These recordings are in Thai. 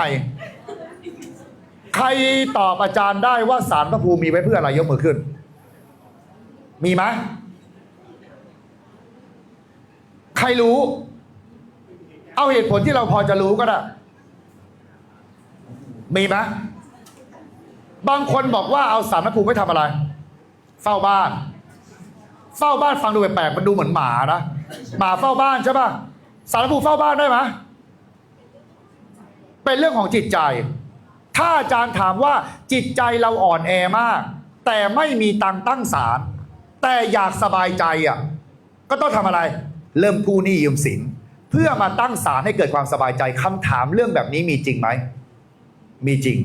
ใครใครตอบอาจารย์ได้ว่าสารพระภูมิมีไว้เพื่ออะไรยกมือขึ้น มีไหมใครรู้ เอาเหตุผลที่เราพอจะรู้ก็ได้ มีไหมบางคนบอกว่าเอาสารพระภูมิไว้ทำอะไร เฝ้าบ้าน เฝ้าบ้านฟังดูแปลกๆมันดูเหมือนหมานะหมาเฝ้าบ้านใช่ป่ะสารพระภูมิเฝ้าบ้านได้ไหม เป็นเรื่องของจิตใจ ถ้าอาจารย์ถามว่าจิตใจเราอ่อนแอมาก แต่ไม่มีตังตั้งศาลแต่อยากสบายใจอะก็ต้องทำอะไร เริ่มกู้หนี้ยืมสิน เพื่อมาตั้งศาลให้เกิดความสบายใจคำถามเรื่องแบบนี้มีจริงไหมมีจริง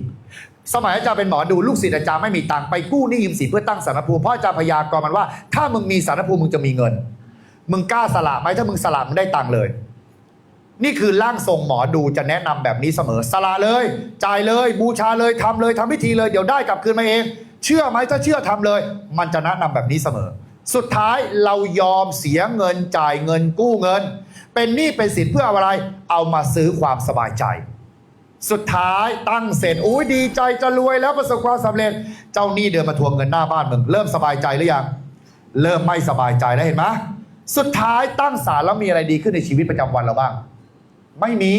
สมัยอาจารย์เป็นหมอดูลูกศิษย์อาจารย์ไม่มีตังไปกู้หนี้ยืมสินเพื่อตั้งสารภูมิเพราะอาจารย์พยากรณ์มันว่า ถ้ามึงมีสารภูมิมึงจะมีเงิน มึงกล้าสละไหมถ้ามึงสละมึงได้ตังเลย นี่คือร่างทรงหมอดูจะแนะนำแบบนี้เสมอสละเลย จ่ายเลย บูชาเลยทำเลยทำพิธีเลยเดี๋ยวได้กลับคืนมาเอง เชื่อไหมถ้าเชื่อทำเลย มันจะแนะนำแบบนี้เสมอ สุดท้ายเรายอมเสียเงินจ่ายเงินกู้เงิน เป็นหนี้เป็นสินเพื่ออะไร เอามาซื้อความสบายใจ สุดท้ายตั้งเสร็จอุ้ยดีใจจะรวยแล้วประสบความสำเร็จ เจ้าหนี้เดินมาทวงเงินหน้าบ้านมึงเริ่มสบายใจหรือยังเริ่มไม่สบายใจแล้วเห็นไหมสุดท้ายตั้งศาลแล้วมีอะไรดีขึ้นในชีวิตประจำวันเราบ้าง ไม่มี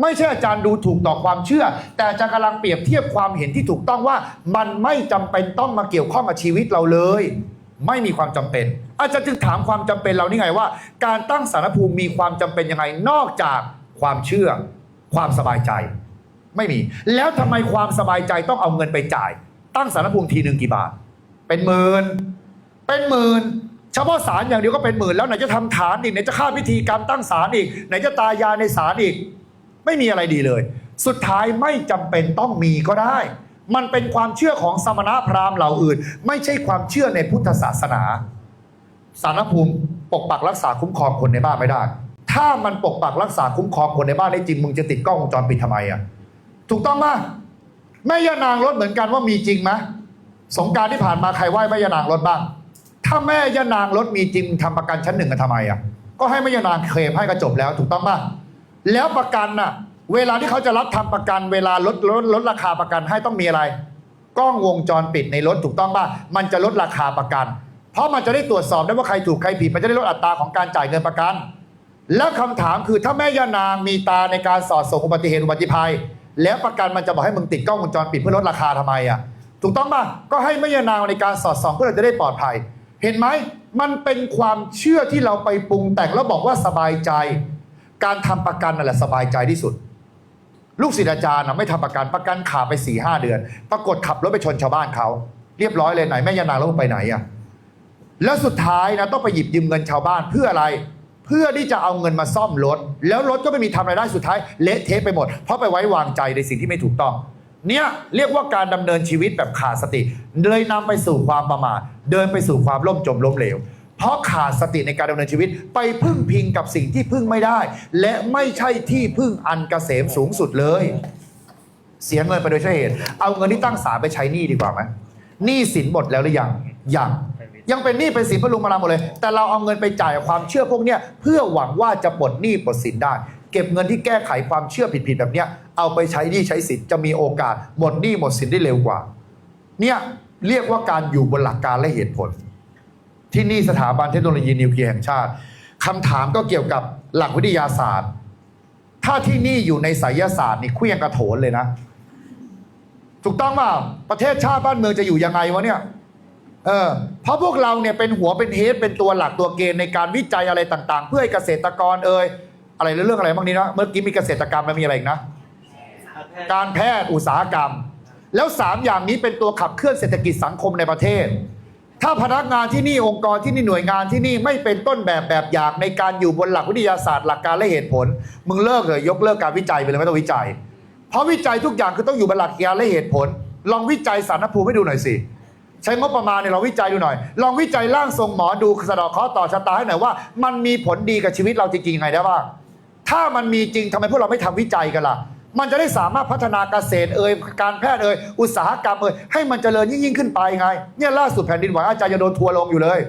ไม่ใช่อาจารย์ดูถูกต่อความเชื่อ แต่อาจารย์กำลังเปรียบเทียบความเห็นที่ถูกต้องว่า มันไม่จำเป็นต้องมาเกี่ยวข้องกับชีวิตเราเลย ไม่มีความจำเป็น อาจารย์จึงถามความจำเป็นเรานี่ไงว่า การตั้งสารภูมิมีความจำเป็นยังไงนอกจากความเชื่อ ความสบายใจ ไม่มี แล้วทำไมความสบายใจต้องเอาเงินไปจ่าย ตั้งสารภูมิทีหนึ่งกี่บาท เป็นหมื่นเป็นหมื่น เฉพาะศาลอย่างเดียวก็เป็นหมื่นแล้วไหนจะทำฐานอีกไหนจะค่าพิธีกรรมตั้งศาลอีก ไหนจะตายาในศาลอีก ไม่มีอะไรดีเลย สุดท้ายไม่จำเป็นต้องมีก็ได้ มันเป็นความเชื่อของสมณพราหมณ์เหล่าอื่น ไม่ใช่ความเชื่อในพุทธศาสนาสารภูมิปกปักรักษาคุ้มครองคนในบ้านไม่ได้ ถ้ามันปกปักรักษาคุ้มครองคนในบ้านได้จริง มึงจะติดกล้องวงจรปิดทำไมอะ ถูกต้องไหมแม่ย่านางรถเหมือนกันว่ามีจริงไหมสงการที่ผ่านมาใครไหว้แม่ย่านางรถบ้าง ถ้าแม่ยานางรถมีจริงทำประกันชั้นหนึ่งกันทำไมอะ ก็ให้แม่ยานางเคลมให้ก็จบแล้วถูกต้องป่ะ แล้วประกันน่ะ เวลาที่เขาจะรับทำประกัน เวลาลดลดลดราคาประกันให้ต้องมีอะไร กล้องวงจรปิดในรถถูกต้องป่ะ มันจะลดราคาประกัน เพราะมันจะได้ตรวจสอบได้ว่าใครถูกใครผิด มันจะได้ลดอัตราของการจ่ายเงินประกัน แล้วคำถามคือถ้าแม่ย่านางมีตาในการสอดส่งอุบัติเหตุอุบัติภัย แล้วประกันมันจะบอกให้มึงติดกล้องวงจรปิดเพื่อลดราคาทำไมอะ ถูกต้องป่ะ ก็ให้แม่ย่านางในการสอดส่องเพื่อเราจะได้ปลอดภัย เห็นไหมมันเป็นความเชื่อที่เราไปปรุงแต่งแล้วบอกว่าสบายใจ การทำประกันนั่นแหละสบายใจที่สุด ลูกศิษย์อาจารย์นะไม่ทำประกันประกันขาดไป4ี่ห้าเดือน ปรากฏขับรถไปชนชาวบ้านเขา เรียบร้อยเลยไหนแม่ยานางแล้วไปไหนอะแล้วสุดท้ายนะต้องไปหยิบยืมเงินชาวบ้านเพื่ออะไร เพื่อที่จะเอาเงินมาซ่อมรถ แล้วรถก็ไม่มีทำอะไรได้สุดท้ายเละเทะไปหมด เพราะไปไว้วางใจในสิ่งที่ไม่ถูกต้อง เนี่ยเรียกว่าการดำเนินชีวิตแบบขาดสติเลยนำไปสู่ความประมาทเดินไปสู่ความล่มจมล้มเหลว เพราะขาดสติในการดำเนินชีวิตไปพึ่งพิงกับสิ่งที่พึ่งไม่ได้ และไม่ใช่ที่พึ่งอันเกษมสูงสุดเลย เสียเงินไปโดยใช่เหตุ เอาเงินที่ตั้งศาลไปใช้หนี้ดีกว่าไหมหนี้สินหมดแล้วหรือยังยังยังเป็นหนี้เป็นสินพลุงมาลาหมดเลย แต่เราเอาเงินไปจ่ายความเชื่อพวกเนี้ยเพื่อหวังว่าจะปลดหนี้ปลดสินได้ เก็บเงินที่แก้ไขความเชื่อผิดๆแบบเนี้ยเอาไปใช้หนี้ใช้สินจะมีโอกาสหมดหนี้หมดสินได้เร็วกว่า เนี่ยเรียกว่าการอยู่บนหลักการและเหตุผล ที่นี่สถาบันเทคโนโลยีนิวเคลียร์แห่งชาติคำถามก็เกี่ยวกับหลักวิทยาศาสตร์ ถ้าที่นี่อยู่ในไสยศาสตร์นี่เคลี้ยงกระโถนเลยนะ ถูกต้องเปล่าประเทศชาติบ้านเมืองจะอยู่ยังไงวะเนี่ยเออเพราะพวกเราเนี่ยเป็นหัวเป็นเฮดเป็นตัวหลักตัวเกณฑ์ในการวิจัยอะไรต่าง ๆ เพื่อให้เกษตรกรเอ่ย อะไรเรื่องอะไรบ้างนี้นะเมื่อกี้มีเกษตรกรรมแล้วมีอะไรอีกนะ การแพทย์อุตสาหกรรม แล้วสามอย่างนี้เป็นตัวขับเคลื่อนเศรษฐกิจสังคมในประเทศ ถ้าพนักงานที่นี่องค์กรที่นี่หน่วยงานที่นี่ไม่เป็นต้นแบบแบบอย่างในการอยู่บนหลักวิทยาศาสตร์หลักการและเหตุผล มึงเลิกเลยยกเลิกการวิจัยไปเลยไม่ต้องวิจัย เพราะวิจัยทุกอย่างคือต้องอยู่บนหลักการและเหตุผล ลองวิจัยสารภูมิให้ดูหน่อยสิใช้งบประมาณเนี่ยลองวิจัยดูหน่อย ลองวิจัยร่างทรงหมอดูสะดอกเคราะห์ต่อชะตาให้หน่อยว่า มันมีผลดีกับชีวิตเราจริงๆยังไงได้บ้าง ถ้ามันมีจริงทำไมพวกเราไม่ทำวิจัยกันล่ะ มันจะได้สามารถพัฒนาเกษตรเอ่ยการแพทย์เอ่ยอุตสาหกรรมเอ่ยให้มันเจริญยิ่งยิ่งขึ้นไปไง เนี่ยล่าสุดแผ่นดินไหวอาจารย์จะโดนทัวร์ลงอยู่เลย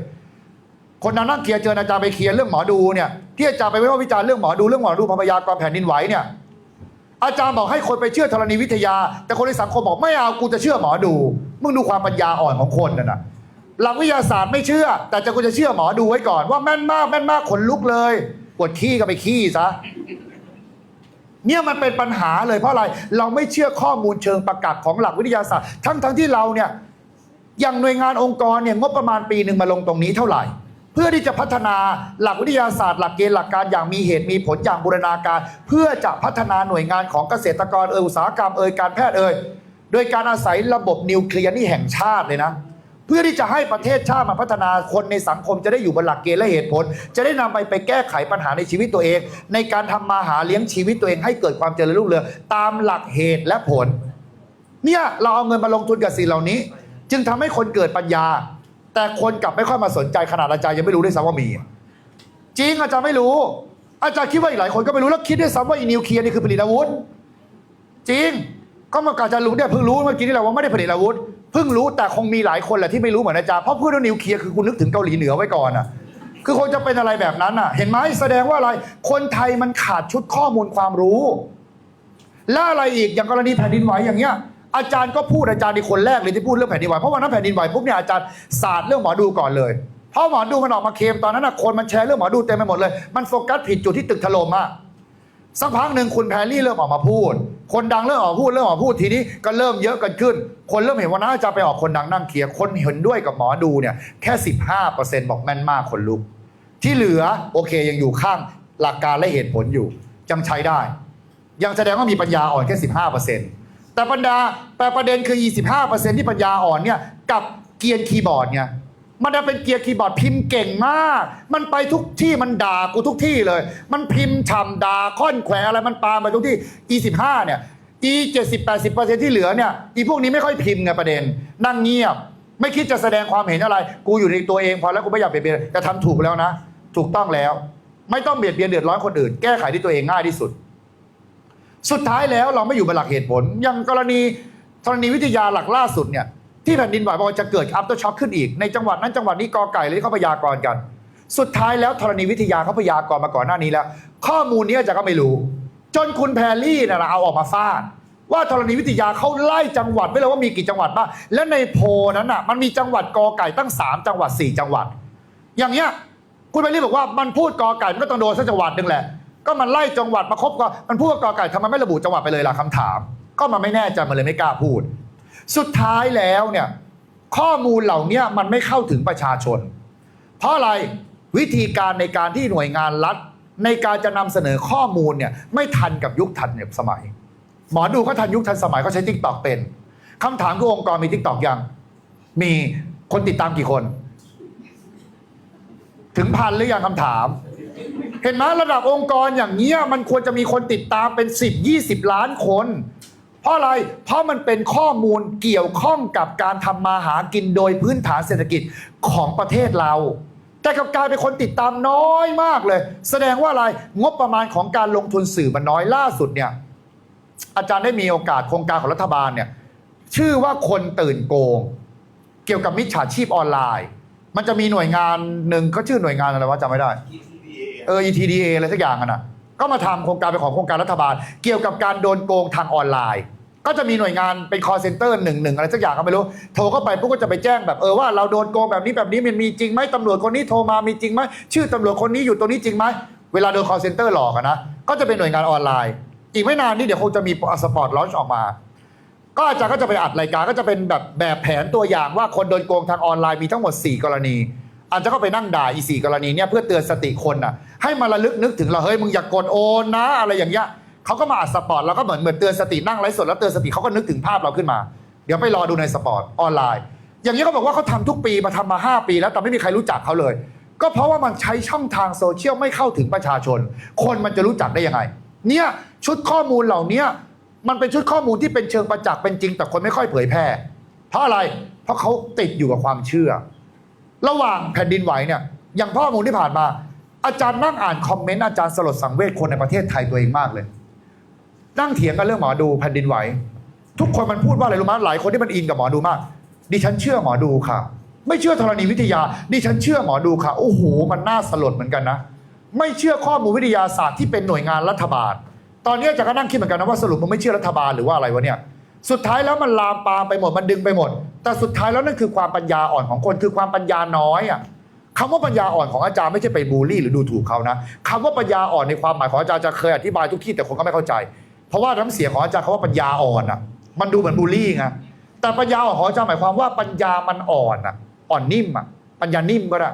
คนนั้นนั่งเคลียร์เจออาจารย์ไปเคลียร์เรื่องหมอดูเนี่ยที่อาจารย์ไปวิพากษ์วิจารณ์เรื่องหมอดูเรื่องหมอดูพยากรแผ่นดินไหวเนี่ยอาจารย์บอกให้คนไปเชื่อธรณีวิทยา แต่คนในสังคมบอกไม่เอากูจะเชื่อหมอดู มึงดูความปัญญาอ่อนของคนน่ะนะหลักวิทยาศาสตร์ไม่เชื่อ แต่จะกูจะเชื่อหมอดูไว้ก่อนว่าแม่นมากแม่นมากขนลุกเลย วดขี้ก็ไปขี้ซะเนี่ยมันเป็นปัญหาเลยเพราะอะไร เราไม่เชื่อข้อมูลเชิงประกัศของหลักวิทยาศาสตร์ ทั้งทั้งที่เราเนี่ยอย่างหน่วยงานองค์กรเนี่ยงบประมาณปีหนึ่งมาลงตรงนี้เท่าไหร่ เพื่อที่จะพัฒนาหลักวิทยาศาสตร์ หลักเกณฑ์หลักการอย่างมีเหตุมีผลอย่างบูรณาการ เพื่อจะพัฒนาหน่วยงานของเกษตรกรเอยอุตสาหกรรมเอยการแพทย์เอยโดยการอาศัยระบบนิวเคลียร์นี่แห่งชาติเลยนะ พื่อที่จะให้ประเทศชาติมาพัฒนาคนในสังคมจะได้อยู่บนหลักเกณฑ์และเหตุผล จะได้นำไปไปแก้ไขปัญหาในชีวิตตัวเอง ในการทำมาหาเลี้ยงชีวิตตัวเองให้เกิดความเจริญรุ่งเรืองตามหลักเหตุและผล เนี่ยเราเอาเงินมาลงทุนกับสิ่งเหล่านี้ จึงทำให้คนเกิดปัญญา แต่คนกลับไม่ค่อยมาสนใจขนาดอาจารย์ยังไม่รู้ด้วยซ้ำว่ามี จริงอาจารย์ไม่รู้ อาจารย์คิดว่าอีกหลายคนก็ไม่รู้แล้วคิดด้วยซ้ำว่าอีนิวเคลียร์นี่คือผลิตอาวุธจริง ก็มาอาจารย์รู้เนี่ยเพิ่งรู้เมื่อกี้นี่แหละว่าไม่ได้ผลิตอาวุธเพิ่งรู้แต่คงมีหลายคนแหละที่ไม่รู้เหมือนอาจารย์เพราะพูดว่านิวเคลียร์คือคุณนึกถึงเกาหลีเหนือไว้ก่อนอะคือคนจะเป็นอะไรแบบนั้นอะ เห็นไหมแสดงว่าอะไร คนไทยมันขาดชุดข้อมูลความรู้ แล้วอะไรอีกอย่างกรณีแผ่นดินไหวอย่างเงี้ย อาจารย์ก็พูดอาจารย์ในคนแรกเลยที่พูดเรื่องแผ่นดินไหวเพราะวันนั้นแผ่นดินไหวปุ๊บเนี่ยอาจารย์ศาสตร์เรื่องหมอดูก่อนเลยเพราะหมอดูมันออกมาเคมตอนนั้นนะคนมันแชร์เรื่องหมอดูเต็มไปหมดเลย มันโฟกัสผิดจุดที่ตึกถล่มอะ สักพักหนึ่งคุณแพรรี่เริ่มออกมาพูด คนดังเริ่มออกมาพูดเริ่มออกมาพูดทีนี้ก็เริ่มเยอะกันขึ้น คนเริ่มเห็นว่าน่าจะไปออกคนดังนั่งเคลียร์คนเห็นด้วยกับหมอดูเนี่ยแค่ 15%บอกแม่นมากคนลุก ที่เหลือโอเคยังอยู่ข้างหลักการและเหตุผลอยู่ยังใช้ได้ ยังแสดงว่ามีปัญญาอ่อนแค่ 15%แต่ปัญญาแต่ประเด็นคือ 25%ที่ปัญญาอ่อนเนี่ยกับเกียร์คีย์บอร์ดเนี่ย มันจะเป็นเกียร์คีย์บอร์ดพิมพ์เก่งมาก มันไปทุกที่มันด่ากูทุกที่เลย มันพิมพ์ฉ่ำด่าค่อนแขวอะไรมันปาไปทุกที่25เนี่ย e 70 80 ที่เหลือเนี่ยอีพวกนี้ไม่ค่อยพิมพ์ไงประเด็น นั่งเงียบ ไม่คิดจะแสดงความเห็นอะไร กูอยู่ในตัวเองพอแล้วกูไม่อยากเบียดเบียนแต่ทำถูกแล้วนะ ถูกต้องแล้ว ไม่ต้องเบียดเบียนเดือดร้อนคนอื่น แก้ไขที่ตัวเองง่ายที่สุด สุดท้ายแล้วเราไม่อยู่บนหลักเหตุผล อย่างกรณีธรณีวิทยาหลักล่าสุดเนี่ย ที่แผ่นดินไหวบอกว่าจะเกิดอัพเตอร์ช็อคขึ้นอีก ในจังหวัดนั้นจังหวัดนี้กอไก่เลยที่เขาพยากรณ์กัน สุดท้ายแล้วธรณีวิทยาเขาพยากรณ์มาก่อนหน้านี้แล้ว ข้อมูลนี้อาจารย์ก็ไม่รู้ จนคุณแพรลี่น่ะเอาออกมาฟาดว่าธรณีวิทยาเขาไล่จังหวัดไว้เลยว่ามีกี่จังหวัดบ้างและในโพนั้นน่ะมันมีจังหวัดกอไก่ตั้งสามจังหวัดสี่จังหวัด อย่างเงี้ยคุณแพรรี่บอกว่ามันพูดกอไก่มันก็ต้องโดนสักจังหวัดหนึ่งแหละ ก็มันไล่จังหวัดมาครบก็มันพูดว่ากอไก่ทำไมไม่ระบุจังหวัดไปเลยล่ะคำถาม ก็มันไม่แน่ใจมันเลยไม่กล้าพูด สุดท้ายแล้วเนี่ยข้อมูลเหล่านี้มันไม่เข้าถึงประชาชน เพราะอะไรวิธีการในการที่หน่วยงานรัฐ ในการจะนำเสนอข้อมูลเนี่ยไม่ทันกับยุคทันสมัย หมอดูเขาทันยุคทันสมัยเขาใช้ทิกตอกเป็นคำถามคือองค์กรมีทิกตอกยัง มีคนติดตามกี่คน ถึงพันหรือยังคำถาม เห็นไหมระดับองค์กรอย่างเงี้ยมันควรจะมีคนติดตามเป็น 10 20 ล้านคน เพราะอะไร เพราะมันเป็นข้อมูลเกี่ยวข้องกับการทำมาหากินโดยพื้นฐานเศรษฐกิจของประเทศเรา แต่กลับกลายเป็นคนติดตามน้อยมากเลย แสดงว่าอะไร งบประมาณของการลงทุนสื่อมันน้อยล่าสุดเนี่ย อาจารย์ได้มีโอกาสโครงการของรัฐบาลเนี่ย ชื่อว่าคนตื่นโกง เกี่ยวกับมิจฉาชีพออนไลน์ มันจะมีหน่วยงานหนึ่งเขาชื่อหน่วยงานอะไรวะจำไม่ได้ เออ ETDA อะไรสักอย่างอะนะ ก็มาทำโครงการเป็นของโครงการรัฐบาล เกี่ยวกับการโดนโกงทางออนไลน์ ก็จะมีหน่วยงานเป็น call center หนึ่งหนึ่งอะไรสักอย่างก็ไม่รู้ โทรเข้าไปปุ๊บก็จะไปแจ้งแบบเออว่าเราโดนโกงแบบนี้แบบนี้มันมีจริงไหมตำรวจคนนี้โทรมามีจริงไหมชื่อตำรวจคนนี้อยู่ตรงนี้จริงไหมเวลาโดน call center หลอกอะนะก็จะเป็นหน่วยงานออนไลน์ อีกไม่นานนี้เดี๋ยวคงจะมีสปอร์ตลอนช์ออกมาก็อาจารย์ก็จะไปอัดรายการก็จะเป็นแบบแบบแผนตัวอย่างว่าคนโดนโกงทางออนไลน์มีทั้งหมด 4 กรณี อาจจะก็ไปนั่งด่าอีสี่กรณีเนี่ยเพื่อเตือนสติคนอะให้มาระลึกนึกถึงเราเฮ้ยมึงอย่ากกดโอนนะ อะไรอย่างเงี้ยเขาก็มาอัดสปอร์ตแล้วก็เหมือนเหมือนเตือนสตินั่งไลฟ์สดแล้วเตือนสติเขาก็นึกถึงภาพเราขึ้นมา เดี๋ยวไปรอดูในสปอร์ตออนไลน์ อย่างนี้เขาบอกว่าเขาทำทุกปีมาทำมา 5 ปี แล้วแต่ไม่มีใครรู้จักเขาเลย ก็เพราะว่ามันใช้ช่องทางโซเชียลไม่เข้าถึงประชาชน คนมันจะรู้จักได้ยังไง เนี่ยชุดข้อมูลเหล่านี้มันเป็นชุดข้อมูลที่เป็นเชิงประจักษ์เป็นจริง แต่คนไม่ค่อยเผยแพร่ เพราะอะไร เพราะเขาติดอยู่กับความเชื่อ ระหว่างแผ่นดินไหวเนี่ยอย่างข้อมูลที่ผ่านมา อาจารย์นั่งอ่านคอมเมนต์อาจารย์สลดสังเวชคนในประเทศไทยตัวเองมากเลย นั่งเถียงกันเรื่องหมอดูแผ่นดินไหว ทุกคนมันพูดว่าอะไรรู้ไหมหลายคนที่มันอินกับหมอดูมาก ดิฉันเชื่อหมอดูค่ะ ไม่เชื่อธรณีวิทยา ดิฉันเชื่อหมอดูค่ะโอ้โหมันน่าสลดเหมือนกันนะไม่เชื่อข้อมูลวิทยาศาสตร์ที่เป็นหน่วยงานรัฐบาล ตอนนี้อาจารย์ก็นั่งคิดเหมือนกันนะว่าสรุปมันไม่เชื่อรัฐบาลหรือว่าอะไรวะเนี่ย สุดท้ายแล้วมันลามปามไปหมดมันดึงไปหมด แต่สุดท้ายแล้วนั่นคือความปัญญาอ่อนของคนคือความปัญญาน้อยอะคำว่าปัญญาอ่อนของอาจารย์ไม่ใช่ไปบูลลี่ หรือดูถูกเขานะคำว่าปัญญาอ่อนในความหมายของอาจารย์จะเคยอธิบายทุกที่แต่คนก็ไม่เข้าใจ เพราะว่าน้ำเสียงของอาจารย์เขาว่าปัญญาอ่อนอะ มันดูเหมือนบูลลี่ไงแต่ปัญญาอ่อนของอาจารย์หมายความว่าปัญญามันอ่อนอะ อ่อนนิ่มอะปัญญานิ่มก็ได้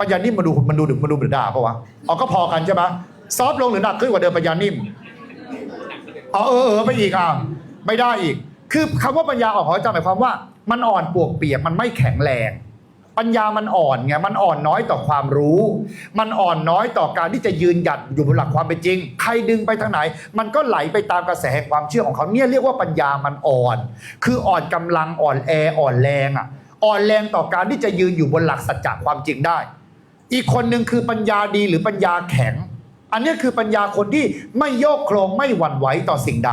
ปัญญานิ่มมันดูมันดูดึกมันดูเหมือนด่าปะวะอ๋อก็พอกันใช่ไหมซอฟต์ลงหรือหนักขึ้นกว่าเดิมปัญญานิ่มอ๋อเออเออไปอีกอะไม่ได้อีก คือคำว่าปัญญาอ่อนของอาจารย์หมายความว่ามันอ่อนปวกเปียกมันไม่แข็งแรง ปัญญามันอ่อนไงมันอ่อนน้อยต่อความรู้ มันอ่อนน้อยต่อการที่จะยืนหยัดอยู่บนหลักความเป็นจริง ใครดึงไปทางไหน มันก็ไหลไปตามกระแสแห่งความเชื่อของเขาเนี่ยเรียกว่าปัญญามันอ่อน คืออ่อนกำลังอ่อนแออ่อนแรงอะอ่อนแรงต่อการที่จะยืนอยู่บนหลักสัจจะความจริงได้ อีกคนหนึ่งคือปัญญาดีหรือปัญญาแข็ง อันนี้คือปัญญาคนที่ไม่โยกโครงไม่หวั่นไหวต่อสิ่งใด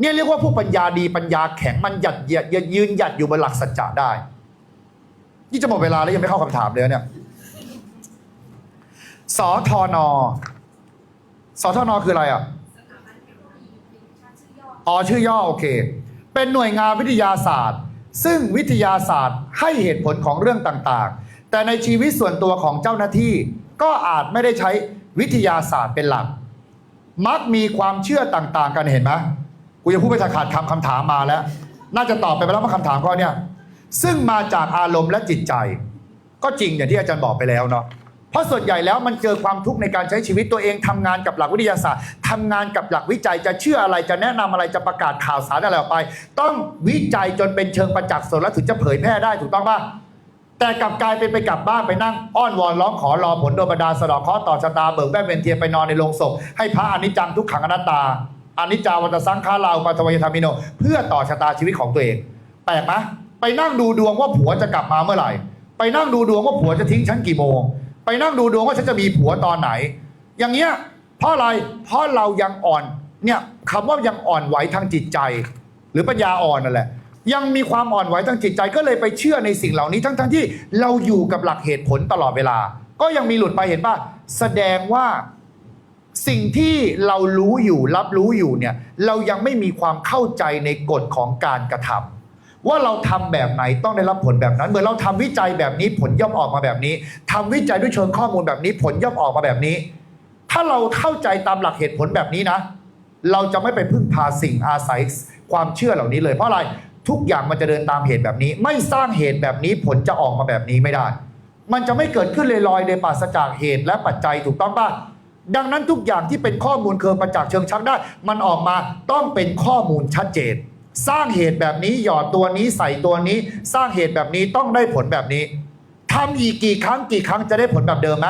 เนี่ยเรียกว่าผู้ปัญญาดีปัญญาแข็งมันหยัดเหยียดยืนหยัดอยู่บนหลักสัจจะได้ นี่จะหมดเวลาแล้วยังไม่เข้าคำถามเลยเนี่ยสอทอนอสอทอนอคืออะไรอะอ๋อชื่อย่อโอเค เป็นหน่วยงานวิทยาศาสตร์ ซึ่งวิทยาศาสตร์ให้เหตุผลของเรื่องต่างๆ แต่ในชีวิตส่วนตัวของเจ้าหน้าที่ ก็อาจไม่ได้ใช้วิทยาศาสตร์เป็นหลัก มักมีความเชื่อต่างๆ กันเห็นไหม กูจะพูดไปขาดคำคำถามมาแล้ว น่าจะตอบไปแล้วว่าคำถามข้อเนี้ยซึ่งมาจากอารมณ์และจิตใจ ก็จริงอย่างที่อาจารย์บอกไปแล้วเนาะเพราะส่วนใหญ่แล้วมันเจอความทุกข์ในการใช้ชีวิตตัวเองทำงานกับหลักวิทยาศาสตร์ทำงานกับหลักวิจัยจะเชื่ออะไรจะแนะนำอะไรจะประกาศข่าวสารอะไรออกไป ต้องวิจัยจนเป็นเชิงประจักษ์สดแล้วถึงจะเผยแพร่ได้ถูกต้องป่ะแต่กลับกลายเป็นไปกลับบ้านไปนั่ง อ้อนวอนร้องขอรอผลโดนบันดาลสะเดอกเคราะห์ต่อชะตาเบิกแว่นเวียนเทียนไปนอนในโรงศพให้พระอนิจจังทุกขังอนัตตา อนิจจาวัตสังขาราอุปัทวยธรรมิโน เพื่อต่อชะตาชีวิตของตัวเอง แปลกไหมไปนั่งดูดวงว่าผัวจะกลับมาเมื่อไหร่ ไปนั่งดูดวงว่าผัวจะทิ้งฉันกี่โมง ไปนั่งดูดวงว่าฉันจะมีผัวตอนไหน อย่างเงี้ยเพราะอะไรเพราะเรายังอ่อนเนี่ยคำว่ายังอ่อนไหวทางจิตใจ หรือปัญญาอ่อนนั่นแหละยังมีความอ่อนไหวทางจิตใจก็เลยไปเชื่อในสิ่งเหล่านี้ทั้งทั้งๆที่เราอยู่กับหลักเหตุผลตลอดเวลา ก็ยังมีหลุดไปเห็นป่ะแสดงว่า สิ่งที่เรารู้อยู่รับรู้อยู่เนี่ยเรายังไม่มีความเข้าใจในกฎของการกระทำว่าเราทำแบบไหนต้องได้รับผลแบบนั้น เหมือนเราทำวิจัยแบบนี้ผลย่อมออกมาแบบนี้ทำวิจัยด้วยเชิงข้อมูลแบบนี้ ผลย่อมออกมาแบบนี้ ถ้าเราเข้าใจตามหลักเหตุผลแบบนี้นะ เราจะไม่ไปพึ่งพาสิ่งอาศัยความเชื่อเหล่านี้เลยเพราะอะไรทุกอย่างมันจะเดินตามเหตุแบบนี้ ไม่สร้างเหตุแบบนี้ผลจะออกมาแบบนี้ไม่ได้ มันจะไม่เกิดขึ้นลอยๆโดยปราศจากเหตุและปัจจัยถูกต้องป่ะ ดังนั้นทุกอย่างที่เป็นข้อมูลเคิงประจักษ์เชิงชักได้ มันออกมาต้องเป็นข้อมูลชัดเจน สร้างเหตุแบบนี้หยอดตัวนี้ใส่ตัวนี้ สร้างเหตุแบบนี้ต้องได้ผลแบบนี้ทำอีกกี่ครั้งกี่ครั้งจะได้ผลแบบเดิมไหม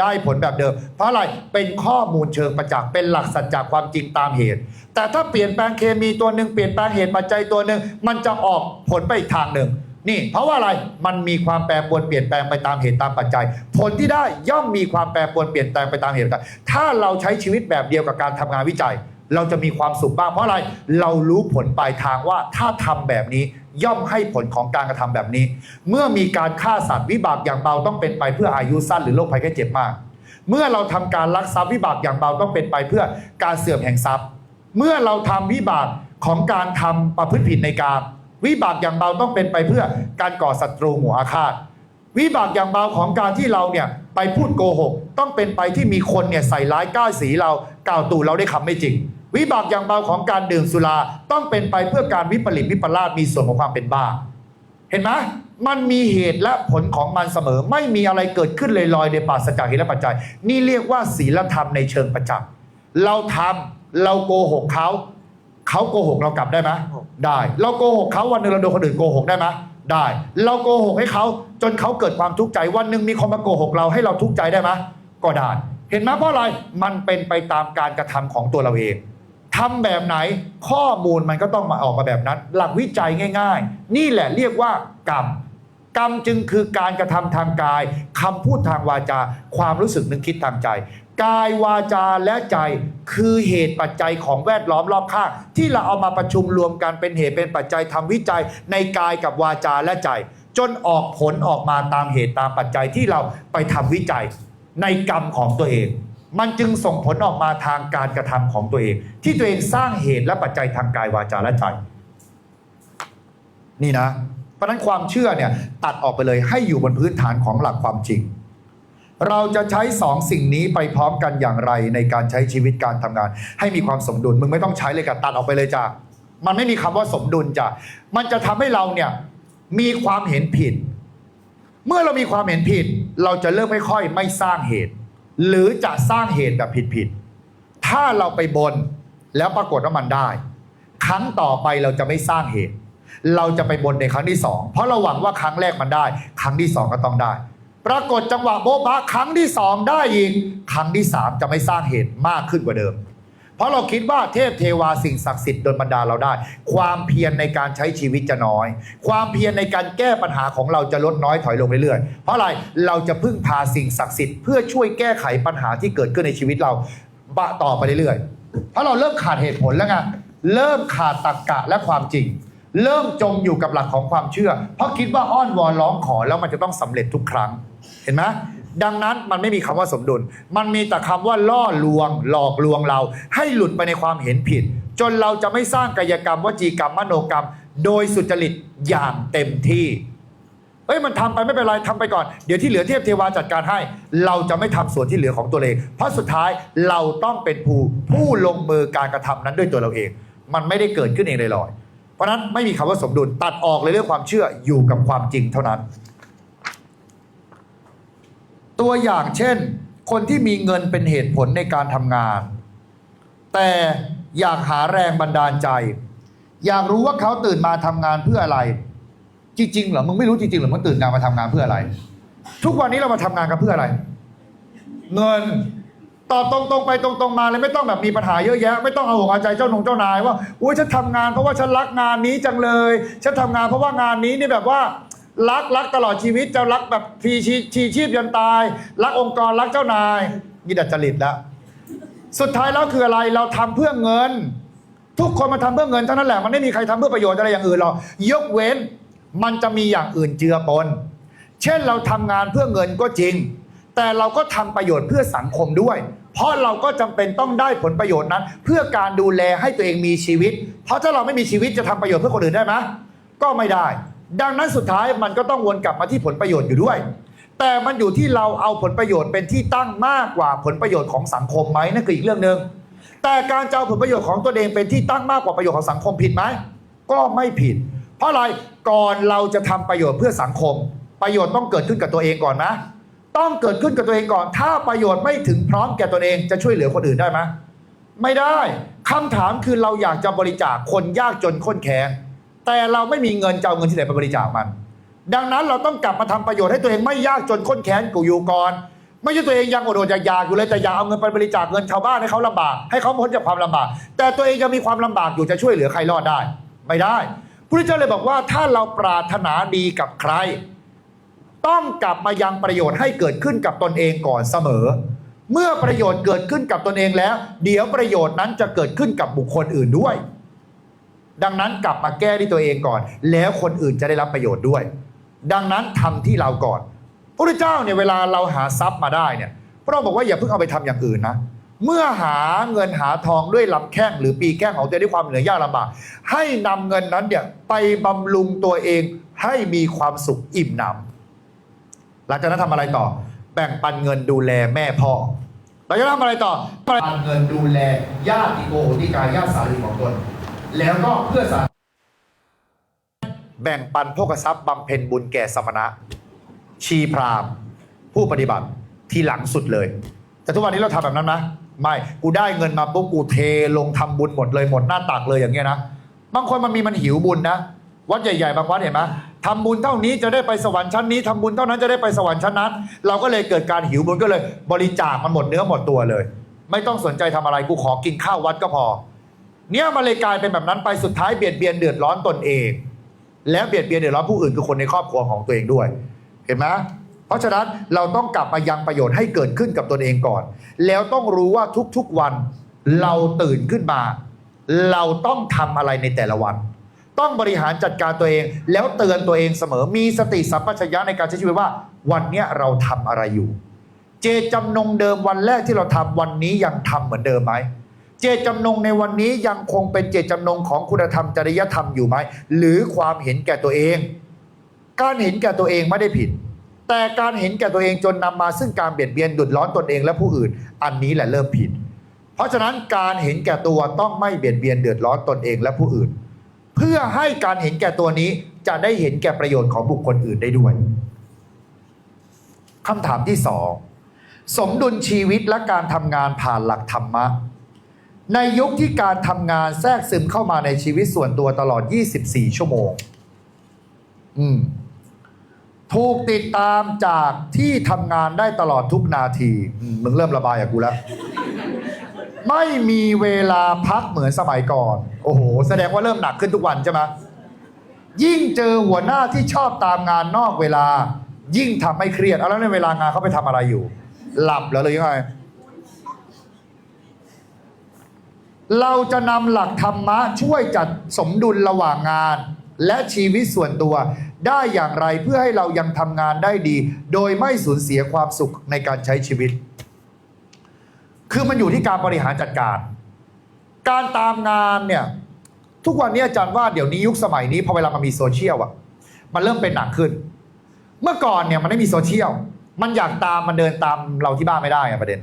ได้ผลแบบเดิม เพราะอะไร เป็นข้อมูลเชิงประจักษ์ เป็นหลักสัจจะความจริงตามเหตุ แต่ถ้าเปลี่ยนแปลงเคมีตัวหนึ่งเปลี่ยนแปลงเหตุปัจจัยตัวหนึ่ง มันจะออกผลไปอีกทางหนึ่ง นี่ เพราะว่าอะไรมันมีความแปรปรวนเปลี่ยนแปลงไปตามเหตุตามปัจจัย ผลที่ได้ย่อมมีความแปรปรวนเปลี่ยนแปลงไปตามเหตุกันถ้าเราใช้ชีวิตแบบเดียวกับการทำงานวิจัย เราจะมีความสุขบ้างเพราะอะไร เรารู้ผลปลายทางว่าถ้าทำแบบนี้ย่อมให้ผลของการกระทำแบบนี้ เมื่อมีการฆ่าสัตว์วิบากอย่างเบาต้องเป็นไปเพื่ออายุสั้นหรือโรคภัยแค่เจ็บมาก เมื่อเราทำการลักทรัพย์วิบากอย่างเบาต้องเป็นไปเพื่อการเสื่อมแห่งทรัพย์ เมื่อเราทำวิบากของการทำประพฤติผิดในการ วิบากอย่างเบาต้องเป็นไปเพื่อการก่อศัตรูหมู่อาฆาต วิบากอย่างเบาของการที่เราเนี่ยไปพูดโกหก ต้องเป็นไปที่มีคนเนี่ยใส่ร้ายก้าวสีเรากล่าวตู่เราได้คำไม่จริง วิบากอย่างเบาของการดื่มสุราต้องเป็นไปเพื่อการวิปริตวิปลาสมีส่วนของความเป็นบ้า เห็นไหมมันมีเหตุและผลของมันเสมอ ไม่มีอะไรเกิดขึ้นลอยๆในปราศจากเหตุและปัจจัย นี่เรียกว่าศีลธรรมในเชิงประจักษ์เราทำเราโกหกเขา เขาโกหกเรากลับได้ไหมได้ เราโกหกเขาวันหนึ่งเราโดนคนอื่นโกหกได้ไหมได้ เราโกหกให้เขาจนเขาเกิดความทุกข์ใจวันหนึ่งมีคนมาโกหกเราให้เราทุกข์ใจได้ไหมก็ได้ เห็นไหมเพราะอะไรมันเป็นไปตามการกระทำของตัวเราเองทำแบบไหนข้อมูลมันก็ต้องมาออกมาแบบนั้น หลักวิจัยง่าย ๆ นี่แหละเรียกว่ากรรมกรรมจึงคือการกระทำทางกายคำพูดทางวาจา ความรู้สึกนึกคิดทางใจ กายวาจาและใจคือเหตุปัจจัยของแวดล้อมรอบข้างที่เราเอามาประชุมรวมกันเป็นเหตุเป็นปัจจัยทำวิจัยในกายกับวาจาและใจ จนออกผลออกมาตามเหตุตามปัจจัยที่เราไปทำวิจัยในกรรมของตัวเอง มันจึงส่งผลออกมาทางการกระทำของตัวเอง ที่ตัวเองสร้างเหตุและปัจจัยทางกายวาจาและใจ นี่นะ เพราะนั้นความเชื่อเนี่ยตัดออกไปเลยให้อยู่บนพื้นฐานของหลักความจริง เราจะใช้สองสิ่งนี้ไปพร้อมกันอย่างไรในการใช้ชีวิตการทำงาน ให้มีความสมดุลมึงไม่ต้องใช้เลยกับตัดออกไปเลยจ้ะมันไม่มีคำว่าสมดุลจ้ะมันจะทำให้เราเนี่ยมีความเห็นผิด เมื่อเรามีความเห็นผิด เราจะเริ่มไม่ค่อยไม่สร้างเหตุ หรือจะสร้างเหตุแบบผิดๆถ้าเราไปบนแล้วปรากฏว่ามันได้ ครั้งต่อไปเราจะไม่สร้างเหตุ เราจะไปบนในครั้งที่สองเพราะเราหวังว่าครั้งแรกมันได้ ครั้งที่สองก็ต้องได้ ปรากฏจังหวะโบ๊ะบะครั้งที่สองได้อีก ครั้งที่สามจะไม่สร้างเหตุมากขึ้นกว่าเดิม เพราะเราคิดว่าเทพเทวาสิ่งศักดิ์สิทธิ์ดลบันดาลเราได้ ความเพียรในการใช้ชีวิตจะน้อย ความเพียรในการแก้ปัญหาของเราจะลดน้อยถอยลงเรื่อยๆเพราะอะไรเราจะพึ่งพาสิ่งศักดิ์สิทธิ์เพื่อช่วยแก้ไขปัญหาที่เกิดขึ้นในชีวิตเราบะต่อไปเรื่อยๆ เพราะเราเริ่มขาดเหตุผลแล้วไงเริ่มขาดตรรกะและความจริง เริ่มจมอยู่กับหลักของความเชื่อ เพราะคิดว่าอ้อนวอนร้องขอแล้วมันจะต้องสำเร็จทุกครั้ง เห็นไหมดังนั้นมันไม่มีคำว่าสมดุล มันมีแต่คำว่าล่อลวง หลอกลวงเรา ให้หลุดไปในความเห็นผิด จนเราจะไม่สร้างกายกรรมวจีกรรมมโนกรรม โดยสุจริตอย่างเต็มที่เอ้ยมันทำไปไม่เป็นไรทำไปก่อน เดี๋ยวที่เหลือเทพเทวาจัดการให้ เราจะไม่ทำส่วนที่เหลือของตัวเอง เพราะสุดท้ายเราต้องเป็นผู้ผู้ลงมือการกระทำนั้นด้วยตัวเราเอง มันไม่ได้เกิดขึ้นเองลอยๆเพราะฉะนั้นไม่มีคำว่าสมดุลตัดออกเลยเรื่องความเชื่ออยู่กับความจริงเท่านั้น ตัวอย่างเช่น คนที่มีเงินเป็นเหตุผลในการทำงาน แต่อยากหาแรงบันดาลใจ อยากรู้ว่าเขาตื่นมาทำงานเพื่ออะไร จริงๆเหรอมึงไม่รู้จริงๆเหรอมึงตื่นงานมาทำงานเพื่ออะไร ทุกวันนี้เรามาทำงานกันเพื่ออะไร เงินตอบตรงๆไปตรงๆมาเลยไม่ต้องแบบมีปัญหาเยอะแยะ ไม่ต้องเอาหัวเอาใจเจ้านงเจ้านายว่าอุ้ยฉันทำงานเพราะว่าฉันรักงานนี้จังเลย ฉันทำงานเพราะว่างานนี้นี่แบบว่า รักรักตลอดชีวิตจะรักแบบทีชีชีชีพยันตาย รักองค์กรรักเจ้านายนี่ดัดจริตแล้วสุดท้ายแล้วคืออะไรเราทำเพื่อเงิน ทุกคนมาทำเพื่อเงินเท่านั้นแหละมันไม่มีใครทำเพื่อประโยชน์อะไรอย่างอื่นหรอกยกเว้นมันจะมีอย่างอื่นเจือปน เช่นเราทำงานเพื่อเงินก็จริง แต่เราก็ทำประโยชน์เพื่อสังคมด้วย เพราะเราก็จำเป็นต้องได้ผลประโยชน์นั้น เพื่อการดูแลให้ตัวเองมีชีวิต เพราะถ้าเราไม่มีชีวิตจะทำประโยชน์เพื่อคนอื่นได้ไหมก็ไม่ได้ ดังนั้นสุดท้ายมันก็ต้องวนกลับมาที่ผลประโยชน์อยู่ด้วย แต่มันอยู่ที่เราเอาผลประโยชน์เป็นที่ตั้งมากกว่าผลประโยชน์ของสังคมไหมนั่นคืออีกเรื่องหนึ่งแต่การจะเอาผลประโยชน์ของตัวเองเป็นที่ตั้งมากกว่าประโยชน์ของสังคมผิดไหมก็ไม่ผิด เพราะอะไรก่อนเราจะทำประโยชน์เพื่อสังคม ประโยชน์ต้องเกิดขึ้นกับตัวเองก่อนนะต้องเกิดขึ้นกับตัวเองก่อน ถ้าประโยชน์ไม่ถึงพร้อมแก่ตัวเองจะช่วยเหลือคนอื่นได้ไหมไม่ได้คำถามคือเราอยากจะบริจาคคนยากจนข้นแค้น แต่เราไม่มีเงินจะเอาเงินที่ไหนไปบริจาคมัน ดังนั้นเราต้องกลับมาทำประโยชน์ให้ตัวเองไม่ยากจนข้นแค้นกูอยู่ก่อนไม่ใช่ตัวเองยังอดๆอยากๆอยู่เลยแต่อยากเอาเงินไปบริจาคเงินชาวบ้านให้เขาลำบากให้เขาพ้นจากความลำบาก แต่ตัวเองยังมีความลำบากอยู่จะช่วยเหลือใครรอดได้ ไม่ได้พระเจ้าเลยบอกว่าถ้าเราปรารถนาดีกับใคร ต้องกลับมายังประโยชน์ให้เกิดขึ้นกับตนเองก่อนเสมอ เมื่อประโยชน์เกิดขึ้นกับตนเองแล้ว เดี๋ยวประโยชน์นั้นจะเกิดขึ้นกับบุคคลอื่นด้วย ดังนั้นกลับมาแก้ที่ตัวเองก่อน แล้วคนอื่นจะได้รับประโยชน์ด้วย ดังนั้นทำที่เราก่อนพระเจ้าเนี่ยเวลาเราหาทรัพย์มาได้เนี่ยพระองค์บอกว่าอย่าเพิ่งเอาไปทำอย่างอื่นนะเมื่อหาเงินหาทองด้วยลำแข้งหรือปีแข้งของตัวด้วยความเหนื่อยยากลำบากให้นำเงินนั้นเนี่ยไปบำรุงตัวเองให้มีความสุขอิ่มหนำหลังจากนั้นทำอะไรต่อ แบ่งปันเงินดูแลแม่พ่อหลังจากนั้นทำอะไรต่อแบ่งปันเงินดูแลญาติโกโหติกายญาติสาลีของตน แล้วก็เพื่อสาแบ่งปันโภคทรัพย์บำเพ็ญบุญแก่สมณะ ชีพราหมณ์ผู้ปฏิบัติที่หลังสุดเลย แต่ทุกวันนี้เราทำแบบนั้นไหมไม่ กูได้เงินมาปุ๊บกูเทลงทำบุญหมดเลยหมดหน้าตักเลยอย่างเงี้ยนะ บางคนมันมีมันหิวบุญนะ วัดใหญ่ๆบางวัดเห็นไหมทำบุญเท่านี้จะได้ไปสวรรค์ชั้นนี้ทำบุญเท่านั้นจะได้ไปสวรรค์ชั้นนั้น เราก็เลยเกิดการหิวบุญก็เลย บริจาคมันหมดเนื้อหมดตัวเลย ไม่ต้องสนใจทำอะไรกูขอกินข้าววัดก็พอ เนี่ยมันเลยกลายเป็นแบบนั้นไปสุดท้ายเบียดเบียนเดือดร้อนตนเอง แล้วเบียดเบียนเดือดร้อนผู้อื่นคือคนในครอบครัวของตัวเองด้วย เห็นไหมเพราะฉะนั้นเราต้องกลับมายังประโยชน์ให้เกิดขึ้นกับตนเองก่อน แล้วต้องรู้ว่าทุกๆวันเราตื่นขึ้นมา เราต้องทำอะไรในแต่ละวัน ต้องบริหารจัดการตัวเอง แล้วเตือนตัวเองเสมอมีสติสัมปชัญญะในการใช้ชีวิตว่า วันนี้เราทำอะไรอยู่ เจจำนงเดิมวันแรกที่เราทำวันนี้ยังทำเหมือนเดิมไหม เจตจำนงในวันนี้ยังคงเป็นเจตจำนงของคุณธรรมจริยธรรมอยู่ไหม หรือความเห็นแก่ตัวเอง การเห็นแก่ตัวเองไม่ได้ผิด แต่การเห็นแก่ตัวเองจนนำมาซึ่งการเบียดเบียนดุดร้อนตนเองและผู้อื่น อันนี้แหละเริ่มผิด เพราะฉะนั้นการเห็นแก่ตัวต้องไม่เบียดเบียนเดือดร้อนตนเองและผู้อื่น เพื่อให้การเห็นแก่ตัวนี้จะได้เห็นแก่ประโยชน์ของบุคคลอื่นได้ด้วยคำถามที่สองสมดุลชีวิตและการทำงานผ่านหลักธรรมะ ในยุคที่การทำงานแทรกซึมเข้ามาในชีวิตส่วนตัวตลอด 24 ชั่วโมง อืม ถูกติดตามจากที่ทำงานได้ตลอดทุกนาที มึงเริ่มระบายกับกูแล้ว ไม่มีเวลาพักเหมือนสมัยก่อน โอ้โห แสดงว่าเริ่มหนักขึ้นทุกวันใช่ไหมยิ่งเจอหัวหน้าที่ชอบตามงานนอกเวลา ยิ่งทำให้เครียด เอาแล้วในเวลางานเขาไปทำอะไรอยู่ หลับแล้วหรือยังไง เราจะนำหลักธรรมะช่วยจัดสมดุลระหว่างงาน และชีวิตส่วนตัว ได้อย่างไรเพื่อให้เรายังทำงานได้ดี โดยไม่สูญเสียความสุขในการใช้ชีวิต คือมันอยู่ที่การบริหารจัดการ การตามงานเนี่ยทุกวันนี้อาจารย์ว่าเดี๋ยวนี้ยุคสมัยนี้พอเวลามันมีโซเชียลอะมันเริ่มเป็นหนักขึ้น เมื่อก่อนเนี่ยมันไม่มีโซเชียลมันอยากตามมันเดินตามเราที่บ้านไม่ได้อะประเด็น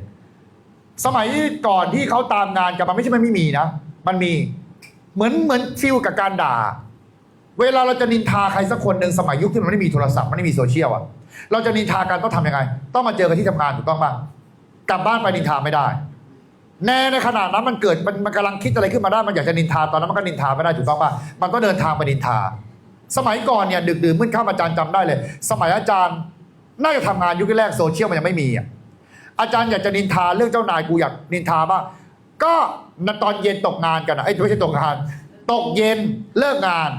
สมัยก่อนที่เขาตามงานกันมันไม่ใช่มันไม่มีนะ มันมีเหมือนเหมือนฟิลกับการด่า เวลาเราจะนินทาใครสักคนหนึ่งสมัยยุคที่มันไม่มีโทรศัพท์มันไม่มีโซเชียลอะเราจะนินทากันต้องทำยังไง ต้องมาเจอกันที่ทำงานถูกต้องป่ะกลับบ้านไปนินทาไม่ได้ แน่ในขณะนั้นมันเกิดมันมันกำลังคิดอะไรขึ้นมาได้มันอยากจะนินทาตอนนั้นมันก็นินทาไม่ได้ถูกต้องป่ะมันก็เดินทางไปนินทา สมัยก่อนเนี่ยดึกดื่นมืดค่ำอาจารย์จำได้เลย สมัยอาจารย์น่าจะทำงานยุคแรกโซเชียลมันยังไม่มีอะ อาจารย์อยากจะนินทาเรื่องเจ้านายกูอยากนินทาบ้างก็ตอนเย็นตกงานกันนะไอ้ไม่ใช่ตกงาน ตกเย็นเลิกงาน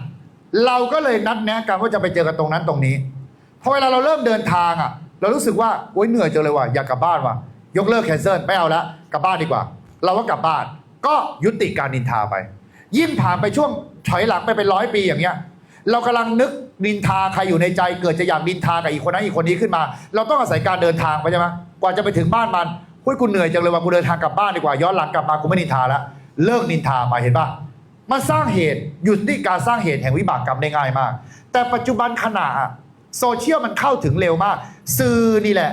เราก็เลยนัดแนะกันว่าจะไปเจอกันตรงนั้นตรงนี้พอเวลาเราเริ่มเดินทางอะ เรารู้สึกว่าโอ๊ยเหนื่อยจังเลยว่ะอยากกลับบ้านว่ะยกเลิกแคนเซิลไม่เอาละกลับบ้านดีกว่า เราก็กลับบ้าน ก็ยุติการนินทาไป ยิ่งผ่านไปช่วงถอยหลังไปเป็นร้อยปีอย่างเงี้ย เรากำลังนึกนินทาใครอยู่ในใจ เกิดจะอยากนินทากับอีกคนนั้นอีกคนนี้ขึ้นมา เราต้องอาศัยการเดินทางไปใช่ไหม ว่าจะไปถึงบ้านมันหุ้ยกูเหนื่อยจังเลยว่ากูเดินทางกลับบ้านดีกว่าย้อนหลังกลับมากูไม่นินทาแล้วเลิกนินทาไปเห็นปะมันสร้างเหตุหยุดที่การสร้างเหตุแห่งวิบากกรรมได้ง่ายมาก แต่ปัจจุบันขณะโซเชียลมันเข้าถึงเร็วมาก สื่อนี่แหละ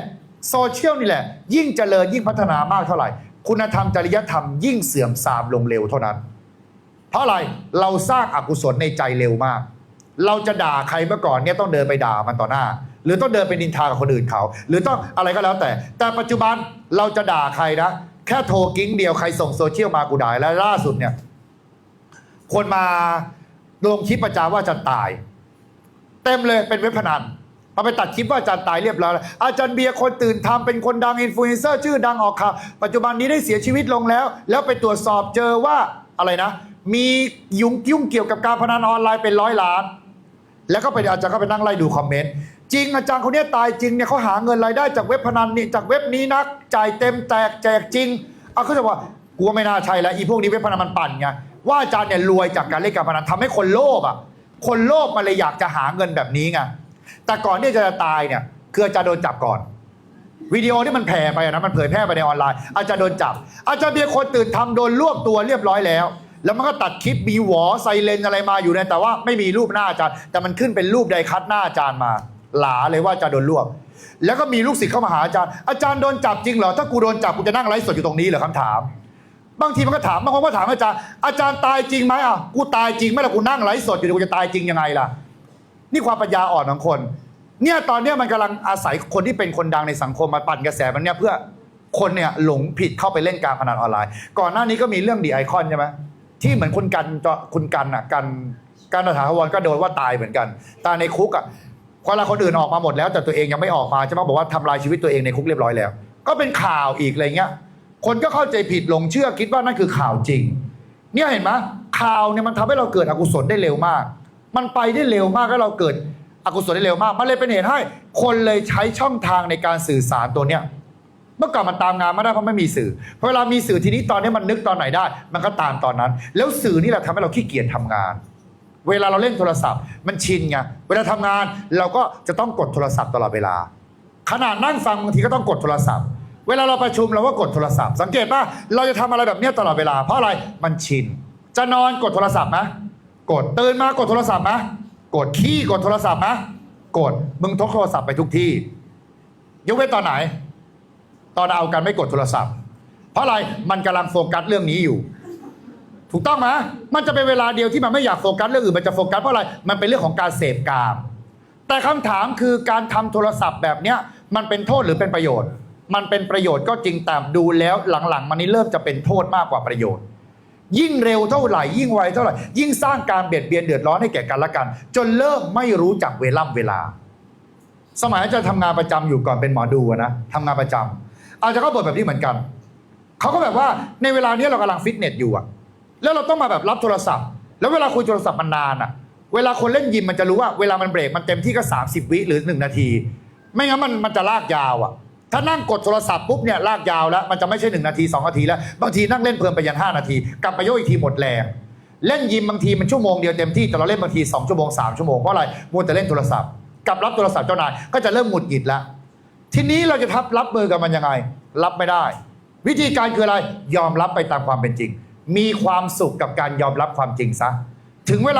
โซเชียลนี่แหละ ยิ่งเจริญยิ่งพัฒนามากเท่าไหร่ คุณธรรมจริยธรรมยิ่งเสื่อมทรามลงเร็วเท่านั้น เพราะอะไรเราสร้างอกุศลในใจเร็วมาก เราจะด่าใครเมื่อก่อนเนี่ยต้องเดินไปด่ามันต่อหน้า หรือต้องเดินไปนินทากับคนอื่นเขา หรือต้องอะไรก็แล้วแต่ แต่ปัจจุบันเราจะด่าใครนะแค่โทรกิ้งเดียวใครส่งโซเชียลมากูด่าแล้วล่าสุดเนี่ยคนมาลงคลิปประจานว่าจารย์ตาย เต็มเลยเป็นเว็บพนันเอาไปตัดคลิปว่าอาจารย์ตายเรียบร้อยแล้วอาจารย์เบียร์คนตื่นทำเป็นคนดังอินฟลูเอนเซอร์ชื่อดังออกข่าวปัจจุบันนี้ได้เสียชีวิตลงแล้ว แล้วไปตรวจสอบเจอว่าอะไรนะ มียุ่งยุ่งเกี่ยวกับการพนันออนไลน์เป็นร้อยล้าน แล้วก็ไปอาจารย์ก็ไปนั่งไล่ดูคอมเมนต์จริงอาจารย์คนนี้ตายจริงเนี่ยเขาหาเงินรายได้จากเว็บพนันนี่จากเว็บนี้นักจ่ายเต็มแตกแจกจริงเอาเขาจะว่ากูว่าไม่น่าใช่แล้วอีพวกนี้เว็บพนันมันปั่นไงว่าอาจารย์เนี่ยรวยจากการเล่นการพนันทำให้คนโลภอะคนโลภมันเลยอยากจะหาเงินแบบนี้ไงแต่ก่อนที่จะตายเนี่ยคืออาจารย์โดนจับก่อนวิดีโอที่มันแผ่ไปนะมันเผยแพร่ไปในออนไลน์อาจารย์โดนจับ อาจารย์เบียร์คนตื่นทำโดนรวบตัวเรียบร้อยแล้ว แล้วมันก็ตัดคลิปมีหวอไซเลนอะไรมาอยู่เนี่ยแต่ว่าไม่มีรูปหน้าอาจารย์ แต่มันขึ้นเป็นรูปไดคัตหน้าอาจารย์มา หลาเลยว่าจารย์โดนรวบแล้วก็มีลูกศิษย์เข้ามาหาอาจารย์ อาจารย์โดนจับจริงเหรอ ถ้ากูโดนจับกูจะนั่งไลฟ์สดอยู่ตรงนี้เหรอคำถาม บางทีมันก็ถามบางคนก็ถามอาจารย์ อาจารย์ตายจริงไหมอะ กูตายจริงไหมล่ะกูนั่งไลฟ์สดอยู่กูจะตายจริงยังไงล่ะ นี่ความปัญญาอ่อนของคน เนี่ยตอนเนี้ยมันกำลังอาศัยคนที่เป็นคนดังในสังคมมาปั่นกระแสมันเนี่ยเพื่อคนเนี่ยหลงผิดเข้าไปเล่นการพนันออนไลน์ ก่อนหน้านี้ก็มีเรื่องดีไอคอนใช่ไหม ที่เหมือนคุณกันจะคุณกันอะกันการถาวรก็โดนว่าตายเหมือนกัน ตายในคุกอะเวลาคนอื่นออกมาหมดแล้ว แต่ตัวเองยังไม่ออกมาจะมาบอกว่าทำลายชีวิตตัวเองในคุกเรียบร้อยแล้ว ก็เป็นข่าวอีกอะไรเงี้ย คนก็เข้าใจผิดหลงเชื่อคิดว่านั่นคือข่าวจริง เนี่ยเห็นไหมข่าวเนี่ยมันทำให้เราเกิดอกุศลได้เร็วมาก มันไปได้เร็วมากแล้วเราเกิดอกุศลได้เร็วมาก มันเลยเป็นเหตุให้ คนเลยใช้ช่องทางในการสื่อสารตัวเนี้ย เมื่อก่อนมันตามงานไม่ได้เพราะไม่มีสื่อพอเวลามีสื่อทีนี้ตอนนี้มันนึกตอนไหนได้ มันก็ตามตอนนั้น แล้วสื่อนี่แหละทำให้เราขี้เกียจทำงาน เวลาเราเล่นโทรศัพท์ มันชินไงเวลาทำงานเราก็จะต้องกดโทรศัพท์ตลอดเวลา ขนาดนั่งฟังบางทีก็ต้องกดโทรศัพท์ เวลาเราประชุมเราก็กดโทรศัพท์ สังเกตป่ะเราจะทำอะไรแบบเนี้ยตลอดเวลา เพราะอะไรมันชิน จะนอนกดโทรศัพท์ไหมกดตื่นมากดโทรศัพท์ไหมกดขี้กดโทรศัพท์ไหมกดมึงทกโทรศัพท์ไปทุกที่ยกเว้นตอนไหน ตอนเอากันไม่กดโทรศัพท์ เพราะอะไรมันกำลังโฟกัสเรื่องนี้อยู่ ถูกต้องไหมมันจะเป็นเวลาเดียวที่มันไม่อยากโฟกัสเรื่องอื่นมันจะโฟกัสเพราะอะไรมันเป็นเรื่องของการเสพกาม แต่คำถามคือการทำโทรศัพท์แบบเนี้ยมันเป็นโทษหรือเป็นประโยชน์ มันเป็นประโยชน์ก็จริงแต่ดูแล้วหลังๆ มันนี้เริ่มจะเป็นโทษมากกว่าประโยชน์ยิ่งเร็วเท่าไหร่ยิ่งไวเท่าไหร่ยิ่งสร้างการเบียดเบียนเดือดร้อนให้แก่กันและกัน จนเริ่มไม่รู้จักเวล่ำเวลา สมัยอาจารย์ทำงานประจำอยู่ก่อนเป็นหมอดูนะทำงานประจำ อาจารย์ก็บ่นแบบนี้เหมือนกัน เขาก็แบบว่าในเวลานี้เรากำลังฟิตเนสอยู่อะแล้วเราต้องมาแบบรับโทรศัพท์ แล้วเวลาคุยโทรศัพท์มันนานอะเวลาคนเล่นยิมมันจะรู้ว่าเวลามันเบรกมันเต็มที่ก็ 30 วิหรือ 1 นาที ไม่งั้นมันมันจะลากยาวอะถ้านั่งกดโทรศัพท์ปุ๊บเนี่ยลากยาวแล้วมันจะไม่ใช่ 1 นาที 2 นาทีแล้ว บางทีนั่งเล่นเพลินไปยัน 5 นาที กลับไปโยกอีกทีหมดแรงเล่นยิมบางทีมันชั่วโมงเดียวเต็มที่แต่เราเล่นบางที2ชั่วโมง3ชั่วโมงเพราะอะไรมัวแต่เล่นโทรศัพท์กับรับโทรศัพท์เจ้านายก็จะเริ่มหงุดหงิดแล้ว ทีนี้เราจะทับรับมือกับมันยังไง รับไม่ได้ วิธีการคืออะไรยอมรับไปตามความเป็นจริง มีความสุขกับการยอมรับความจริงซะถึงเวลา